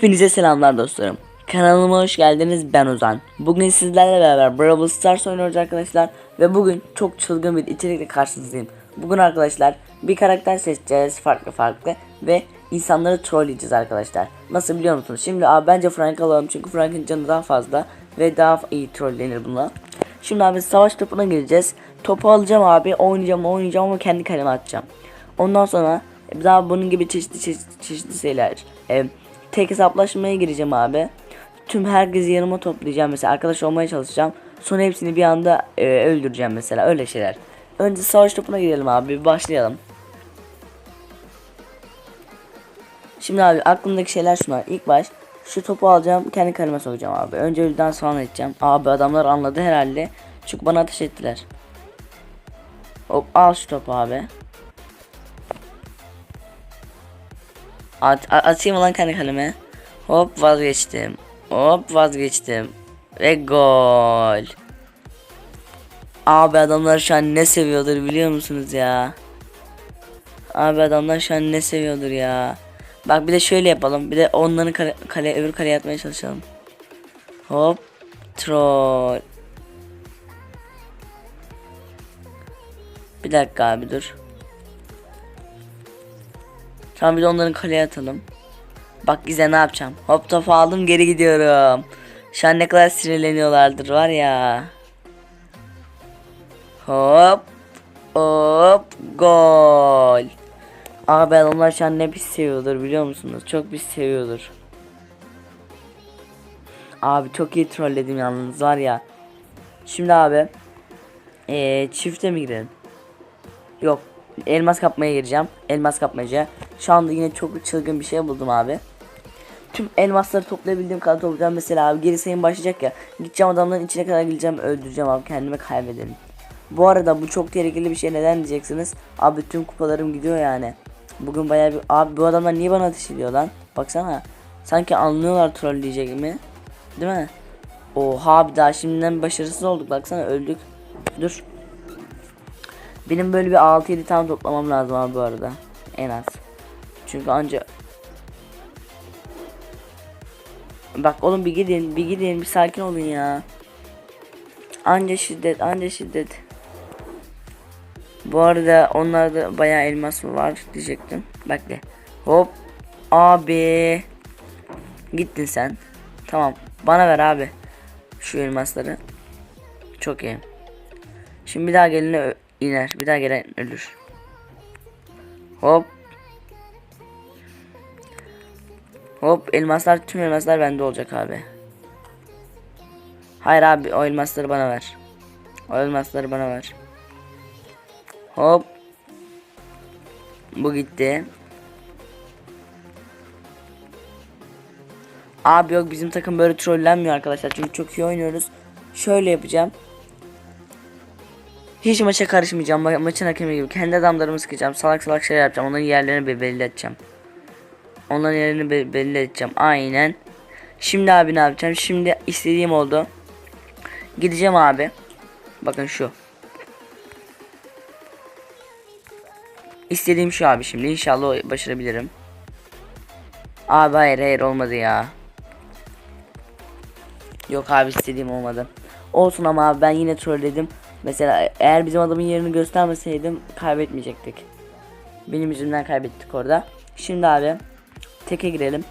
Hepinize selamlar dostlarım. Kanalıma hoş geldiniz. Ben Ozan. Bugün sizlerle beraber Brawl Stars oynuyoruz arkadaşlar. Ve bugün çok çılgın bir içerikle karşınızdayım. Bugün arkadaşlar bir karakter seçeceğiz farklı farklı. Ve insanları trolleyeceğiz arkadaşlar. Nasıl biliyor musunuz? Şimdi abi bence Frank alalım. Çünkü Frank'ın canı daha fazla. Ve daha iyi trollenir bununla. Şimdi abi savaş topuna gireceğiz. Topu alacağım abi. Oynayacağım oynayacağım ama kendi kaleme atacağım. Ondan sonra e, daha bunun gibi çeşitli çeşitli, çeşitli şeyler. E, tek hesaplaşmaya gireceğim abi. Tüm herkesi yanıma toplayacağım mesela arkadaş olmaya çalışacağım. Sonra hepsini bir anda e, öldüreceğim mesela öyle şeyler. Önce savaş topuna girelim abi başlayalım. Şimdi abi aklımdaki şeyler şunlar. İlk baş şu topu alacağım kendi kaleme sokacağım abi. Önce öldükten sonra edeceğim. Abi adamlar anladı herhalde. Çünkü bana ateş ettiler. Hop al şu topu abi. At, atayım lan kendi kaleme. Hop vazgeçtim. Hop vazgeçtim. Ve gol. Abi adamlar şu an ne seviyordur biliyor musunuz ya? Abi adamlar şu an ne seviyordur ya? Bak bir de şöyle yapalım. Bir de onların kale, kale öbür kaleye atmaya çalışalım. Hop. Troll. Bir dakika abi dur. Tamam de onların kaleye atalım. Bak bize ne yapacağım. Hop topu aldım geri gidiyorum. Şu an ne kadar sinirleniyorlardır var ya. Hop. Hop. Gol. Abi adamlar şu an ne pis seviyordur biliyor musunuz? Çok pis seviyordur. Abi çok iyi trolledim yalnız var ya. Şimdi abi. Ee, çifte mi girelim? Yok. Elmas kapmaya gireceğim. Elmas kapmaca. Şu anda yine çok çılgın bir şey buldum abi. Tüm elmasları toplayabildiğim kadar toplayacağım. Mesela abi geri sayım başlayacak ya. Gideceğim adamların içine kadar gideceğim öldüreceğim abi kendime kaybederim. Bu arada bu çok tehlikeli bir şey neden diyeceksiniz. Abi tüm kupalarım gidiyor yani. Bugün bayağı bir... Abi bu adamlar niye bana ateş ediyor lan? Baksana. Sanki anlıyorlar trolleyecek mi? Değil mi? Oha abi daha şimdiden başarısız olduk. Baksana öldük. Dur. Benim böyle bir 6-7 tane toplamam lazım abi bu arada. En az. Çünkü anca Bak oğlum bir gidin, bir gidin, bir sakin olun ya. Anca şiddet, anca şiddet. Bu arada onlarda bayağı elmas var diyecektim. Bekle. Hop. Abi. Gittin sen. Tamam. Bana ver abi. Şu elmasları. Çok iyi. Şimdi bir daha gelene iner. Bir daha gelen ölür. Hop. Hop elmaslar tüm elmaslar bende olacak abi. Hayır abi o elmasları bana ver. O elmasları bana ver. Hop. Bu gitti. Abi yok bizim takım böyle trollenmiyor arkadaşlar çünkü çok iyi oynuyoruz. Şöyle yapacağım. Hiç maça karışmayacağım. Ma- maçın hakemi gibi. Kendi adamlarımı sıkacağım. Salak salak şeyler yapacağım. Onların yerlerini be- belli edeceğim. Onların yerini be- belli edeceğim. Aynen. Şimdi abi ne yapacağım? Şimdi istediğim oldu. Gideceğim abi. Bakın şu. İstediğim şu abi şimdi. İnşallah başarabilirim. Abi hayır hayır olmadı ya. Yok abi istediğim olmadı. Olsun ama abi ben yine trolledim. Mesela eğer bizim adamın yerini göstermeseydim kaybetmeyecektik. Benim yüzümden kaybettik orada. Şimdi abi teke girelim.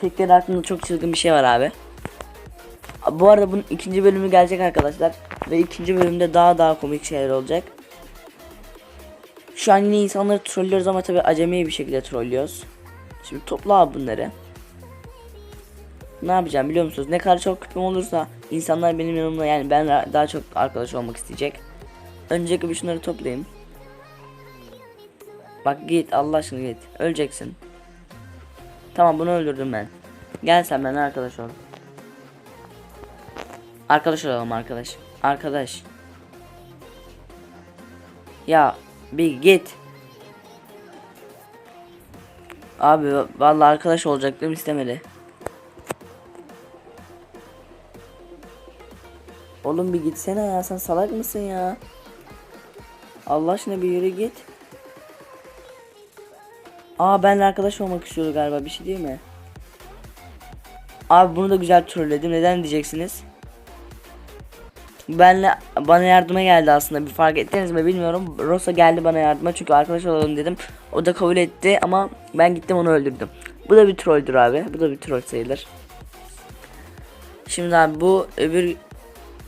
Teklerin aklımda çok çılgın bir şey var abi. Bu arada bunun ikinci bölümü gelecek arkadaşlar. Ve ikinci bölümde daha daha komik şeyler olacak. Şu an yine insanları trollüyoruz ama tabi acemi bir şekilde trollüyoruz. Şimdi topla abi bunları. Ne yapacağım biliyor musunuz? Ne kadar çok küpüm olursa insanlar benim yanımda yani ben daha çok arkadaş olmak isteyecek. Öncelikle bir şunları toplayayım. Bak git Allah aşkına git. Öleceksin. Tamam bunu öldürdüm ben. Gel sen benimle arkadaş ol. Arkadaş olalım arkadaş. Arkadaş. Ya bir git. Abi vallahi arkadaş olacaktım istemedi. Oğlum bir gitsene ya sen salak mısın ya? Allah aşkına bir yürü git. Aa benle arkadaş olmak istiyordu galiba bir şey değil mi? Abi bunu da güzel trolledim. Neden diyeceksiniz? Benle bana yardıma geldi aslında. Bir fark ettiniz mi bilmiyorum. Rosa geldi bana yardıma çünkü arkadaş olalım dedim. O da kabul etti ama ben gittim onu öldürdüm. Bu da bir trolldür abi. Bu da bir troll sayılır. Şimdi abi bu öbür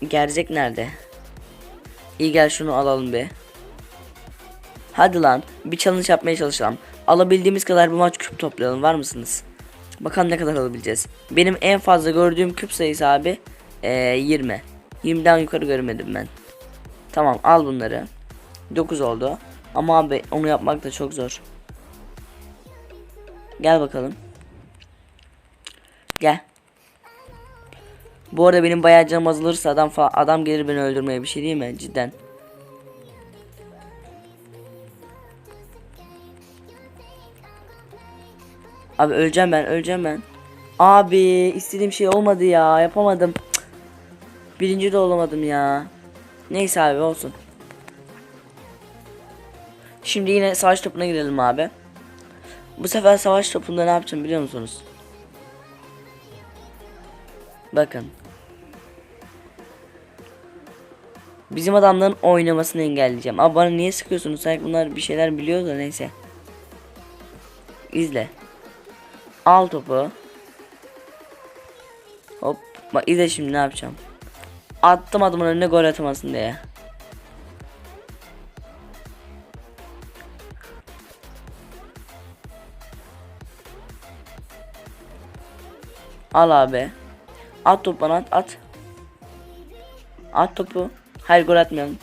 gerçek nerede? İyi gel şunu alalım bir. Hadi lan bir challenge yapmaya çalışalım. Alabildiğimiz kadar bu maç küp toplayalım var mısınız? Bakalım ne kadar alabileceğiz. Benim en fazla gördüğüm küp sayısı abi ee, 20. 20'den yukarı görmedim ben. Tamam al bunları. 9 oldu. Ama abi onu yapmak da çok zor. Gel bakalım. Gel. Bu arada benim bayağı canım azalırsa adam adam gelir beni öldürmeye bir şey değil mi? Cidden. Abi öleceğim ben, öleceğim ben. Abi istediğim şey olmadı ya, yapamadım. Birinci de olamadım ya. Neyse abi olsun. Şimdi yine savaş topuna girelim abi. Bu sefer savaş topunda ne yapacağım biliyor musunuz? Bakın. Bizim adamların oynamasını engelleyeceğim. Abi bana niye sıkıyorsunuz? Sanki bunlar bir şeyler biliyor da neyse. İzle. Al topu. Hop. Bak izle şimdi ne yapacağım. Attım adamın önüne gol atamasın diye. Al abi. At topu bana at at. At topu. Hayır gol atmayalım.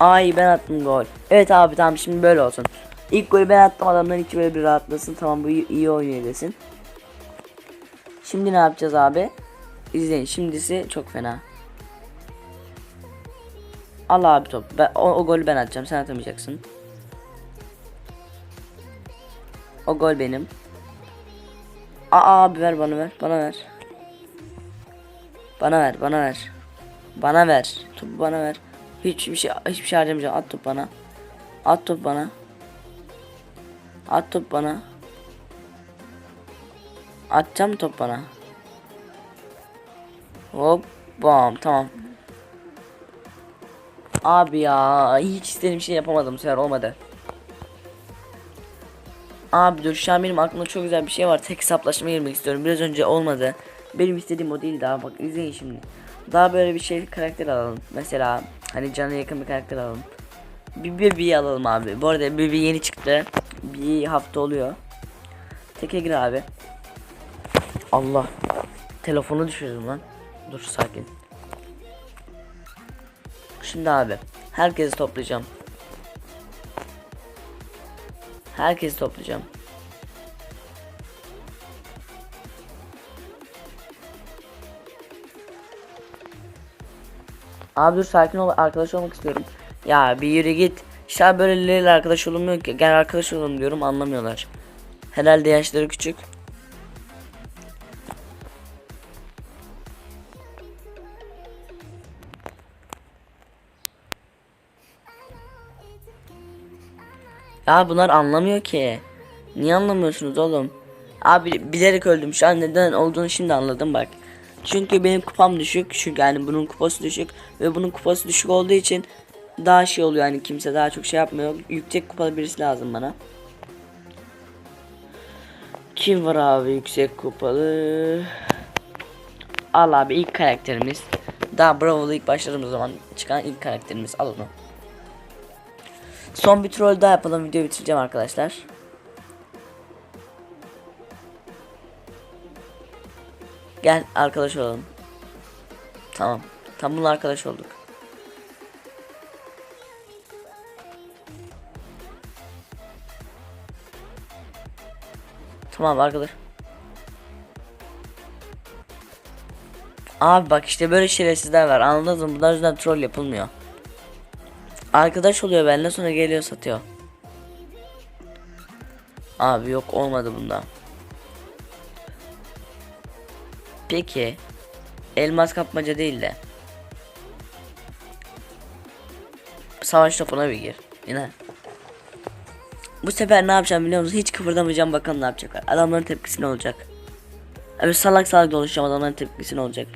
Ay ben attım gol. Evet abi tamam şimdi böyle olsun. İlk golü ben attım adamların içi böyle bir rahatlasın. Tamam bu iyi, iyi oynuyor desin. Şimdi ne yapacağız abi? İzleyin şimdisi çok fena. Al abi top. Ben, o, o golü ben atacağım sen atamayacaksın. O gol benim. Aa abi ver bana ver bana ver. Bana ver bana ver. Bana ver. Topu bana ver. Hiçbir şey hiçbir şey harcamayacağım. At top bana. At top bana. At top bana. Atacağım top bana. Hop bam tamam. Abi ya hiç istediğim şey yapamadım sefer olmadı. Abi dur şu an benim aklımda çok güzel bir şey var. Tek hesaplaşmaya girmek istiyorum. Biraz önce olmadı. Benim istediğim o değil daha bak izleyin şimdi. Daha böyle bir şey karakter alalım. Mesela hani cana yakın bir karakter alalım. Bir bebeği alalım abi. Bu arada bebeği yeni çıktı. Bir hafta oluyor. Teke gir abi. Allah. Telefonu düşürdüm lan. Dur sakin. Şimdi abi. Herkesi toplayacağım. Herkesi toplayacağım. Abi dur sakin ol arkadaş olmak istiyorum. Ya bir yürü git. İşte abi böyleleriyle arkadaş olunmuyor ki. Gel arkadaş olalım diyorum anlamıyorlar. Herhalde yaşları küçük. Ya bunlar anlamıyor ki. Niye anlamıyorsunuz oğlum? Abi bilerek öldüm. Şu an neden olduğunu şimdi anladım bak. Çünkü benim kupam düşük. Çünkü yani bunun kupası düşük. Ve bunun kupası düşük olduğu için daha şey oluyor yani kimse daha çok şey yapmıyor. Yüksek kupalı birisi lazım bana. Kim var abi yüksek kupalı? Al abi ilk karakterimiz. Daha Bravo'da ilk başladığımız zaman çıkan ilk karakterimiz. Al onu. Son bir troll daha yapalım. Videoyu bitireceğim arkadaşlar. Gel arkadaş olalım. Tamam. Tam bununla arkadaş olduk. Tamam arkadaş. Abi bak işte böyle şerefsizler var anladın mı? Bunlar yüzünden troll yapılmıyor. Arkadaş oluyor benimle sonra geliyor satıyor. Abi yok olmadı bunda. Peki elmas kapmaca değil de savaş topuna bir gir. Yine. Bu sefer ne yapacağım biliyor musun? Hiç kıpırdamayacağım bakalım ne yapacaklar. Adamların tepkisi ne olacak? Abi salak salak dolaşacağım adamların tepkisi ne olacak?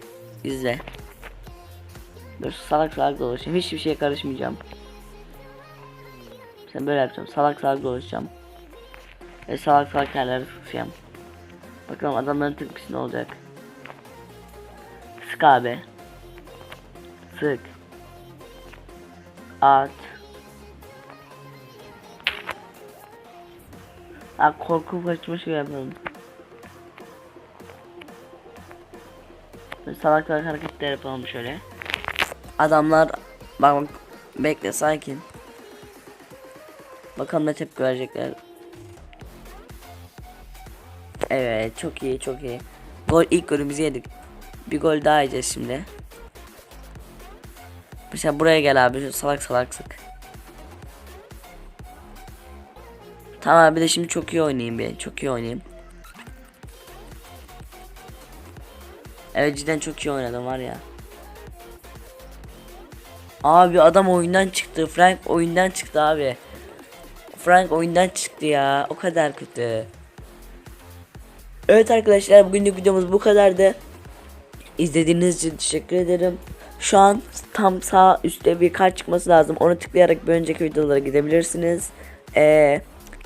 İzle. Böyle salak salak dolaşacağım. Hiçbir şeye karışmayacağım. Sen böyle yapacağım. Salak salak dolaşacağım. Ve salak salak yerlere sıkacağım. Bakalım adamların tepkisi ne olacak? Sık abi. Sık. At. Ha korku kaçmış gibi yapalım. Böyle Salak salak hareketler yapalım şöyle. Adamlar bak bekle sakin. Bakalım ne tepki verecekler. Evet çok iyi çok iyi. Gol ilk golümüzü yedik. Bir gol daha yiyeceğiz şimdi. Mesela buraya gel abi şu salak salak sık. Tamam bir de şimdi çok iyi oynayayım bir. Çok iyi oynayayım. Evet cidden çok iyi oynadım var ya. Abi adam oyundan çıktı. Frank oyundan çıktı abi. Frank oyundan çıktı ya. O kadar kötü. Evet arkadaşlar bugünlük videomuz bu kadardı. İzlediğiniz için teşekkür ederim. Şu an tam sağ üstte bir kart çıkması lazım. Onu tıklayarak bir önceki videolara gidebilirsiniz. Ee,